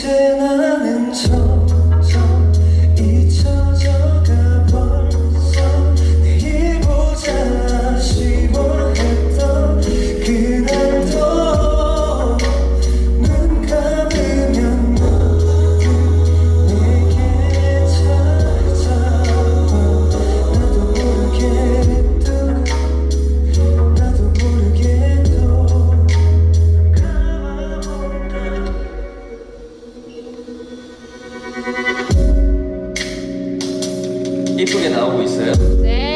ce 이쁘게 나오고 있어요? 네.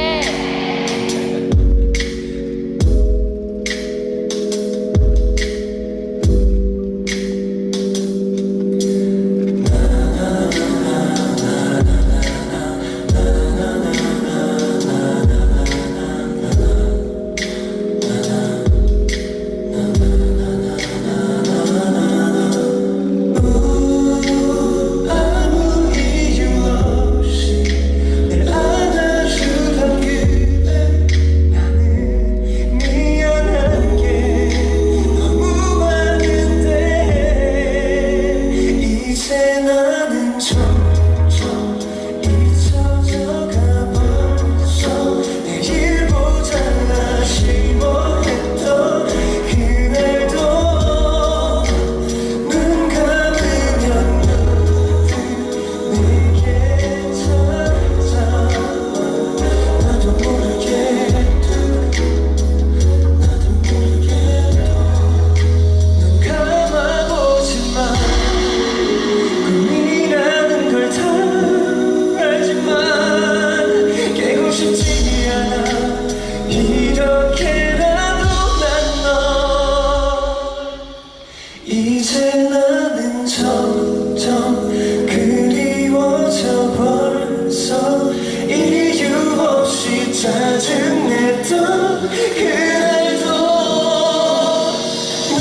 그날도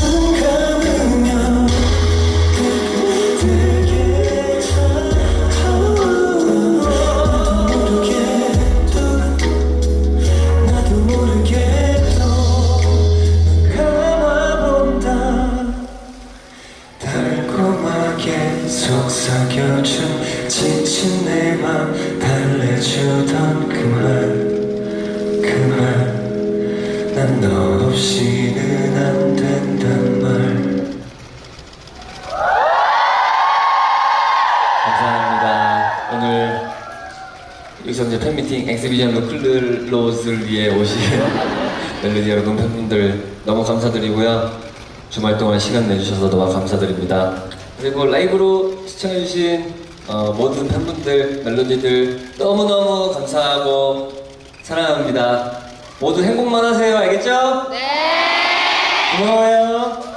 눈 감으면 그대에게 찾아와 나도 모르게도 나도 모르게도 눈 감아본다 달콤하게 속삭여준 지친 내 맘 달래주던 너 없이는 안 된단 말 감사합니다. 오늘 유성재 팬미팅 엑스비전 루클로즈를 위해 오신 멜로디 여러분 팬분들 너무 감사드리고요. 주말 동안 시간 내주셔서 너무 감사드립니다. 그리고 라이브로 시청해주신 어, 모든 팬분들, 멜로디들 너무너무 감사하고 사랑합니다. 모두 행복만 하세요. 알겠죠? 네! 고마워요.